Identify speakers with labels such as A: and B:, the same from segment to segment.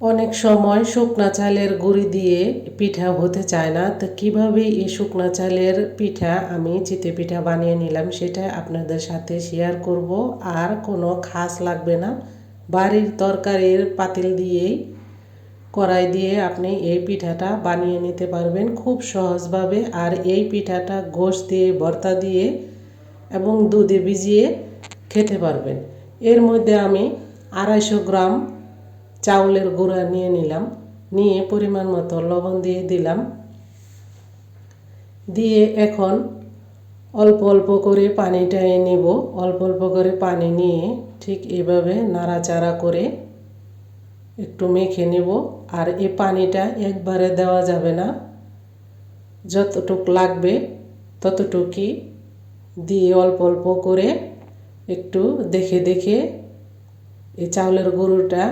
A: অনেক সময় শুকনা চালের গুঁড়ি দিয়ে পিঠা হতে চায় না। তো কীভাবে এই শুকনা চালের পিঠা আমি চিতে পিঠা বানিয়ে নিলাম সেটা আপনাদের সাথে শেয়ার করব। আর কোনো খাস লাগবে না। বাড়ির তরকারির পাতিল দিয়েই, কড়াই দিয়ে আপনি এই পিঠাটা বানিয়ে নিতে পারবেন খুব সহজভাবে। আর এই পিঠাটা গোশ দিয়ে, ভর্তা দিয়ে এবং দুধে ভিজিয়ে খেতে পারবেন। এর মধ্যে আমি আড়াইশো গ্রাম চাউলের গুঁড়া নিয়ে নিলাম। নিয়ে পরিমাণ মতো লবণ দিয়ে দিলাম। দিয়ে এখন অল্প অল্প করে পানিটা নেব। অল্প অল্প করে পানি নিয়ে ঠিক এভাবে নাড়াচাড়া করে একটু মেখে নেব। আর এই পানিটা একবারে দেওয়া যাবে না। যতটুক লাগবে ততটুকুই দিয়ে অল্প অল্প করে একটু দেখে দেখে এই চাউলের গরুটা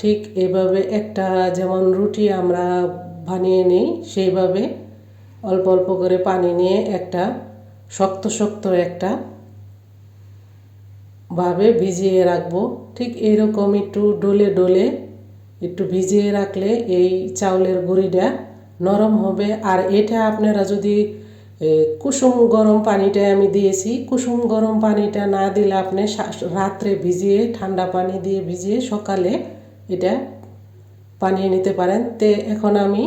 A: ঠিক এভাবে একটা যেমন রুটি আমরা বানিয়ে নিই, সেইভাবে অল্প অল্প করে পানি নিয়ে একটা শক্ত শক্ত একটা ভাবে ভিজিয়ে রাখব। ঠিক এরকম একটু ডলে ডলে একটু ভিজিয়ে রাখলে এই চাউলের গুঁড়িটা নরম হবে। আর এটা আপনারা যদি কুসুম গরম পানিটা আমি দিয়েছি, কুসুম গরম পানিটা না দিলে আপনি রাত্রে ভিজিয়ে ঠান্ডা পানি দিয়ে ভিজিয়ে সকালে এটা বানিয়ে নিতে পারেন। তে এখন আমি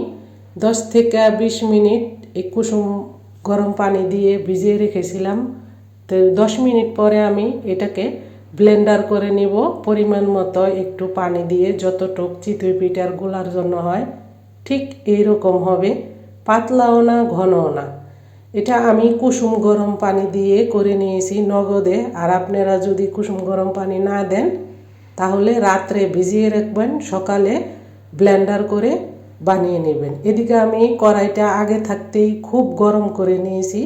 A: দশ থেকে বিশ মিনিট এই কুসুম গরম পানি দিয়ে ভিজিয়ে রেখেছিলাম। তো দশ মিনিট পরে আমি এটাকে ব্লেন্ডার করে নিব। পরিমাণ মতো একটু পানি দিয়ে যতটুক চিতই পিঠার গোলার জন্য হয়, ঠিক এইরকম হবে। পাতলাও না, ঘনও না। এটা আমি কুসুম গরম পানি দিয়ে করে নিয়েছি নগদে। আর আপনারা যদি কুসুম গরম পানি না দেন তাহলে রাত্রে ভিজিয়ে রাখবেন, সকালে ব্লেন্ডার করে বানিয়ে নেবেন। এদিকে আমি কড়াইটা আগে থাকতেই খুব গরম করে নিয়েছি।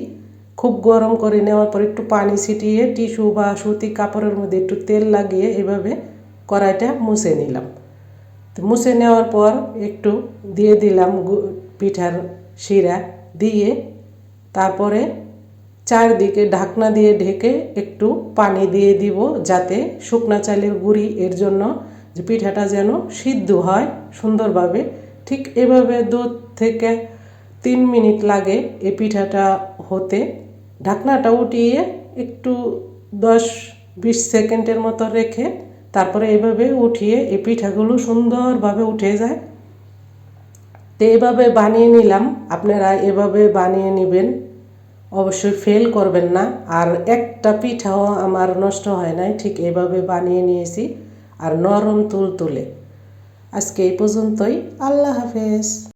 A: খুব গরম করে নেওয়ার পর একটু পানি ছিটিয়ে টিস্যু বা সুতি কাপড়ের মধ্যে একটু তেল লাগিয়ে এভাবে কড়াইটা মুছে নিলাম। তো মুছে নেওয়ার পর একটু দিয়ে দিলাম পিঠার শিরা দিয়ে তারপরে চারদিকে ঢাকনা দিয়ে ঢেকে একটু পানি দিয়ে দিব যাতে শুকনা চালের গুঁড়ি এর জন্য পিঠাটা যেন সিদ্ধ হয় সুন্দরভাবে। ঠিক এভাবে দু থেকে তিন মিনিট লাগে এই পিঠাটা হতে। ঢাকনাটা উঠিয়ে একটু দশ বিশ সেকেন্ডের মতো রেখে তারপরে এভাবে উঠিয়ে এই পিঠাগুলো সুন্দরভাবে উঠে যায়। তো এভাবে বানিয়ে নিলাম। আপনারা এভাবে বানিয়ে নেবেন। অবশ্যই ফেল করবেন না। আর একটা পিঠাও আমার নষ্ট হয় নাই, ঠিক এভাবে বানিয়ে নিয়েছি। আর নরম তুল তুলে আজকে এই পর্যন্তই। আল্লাহ হাফেজ।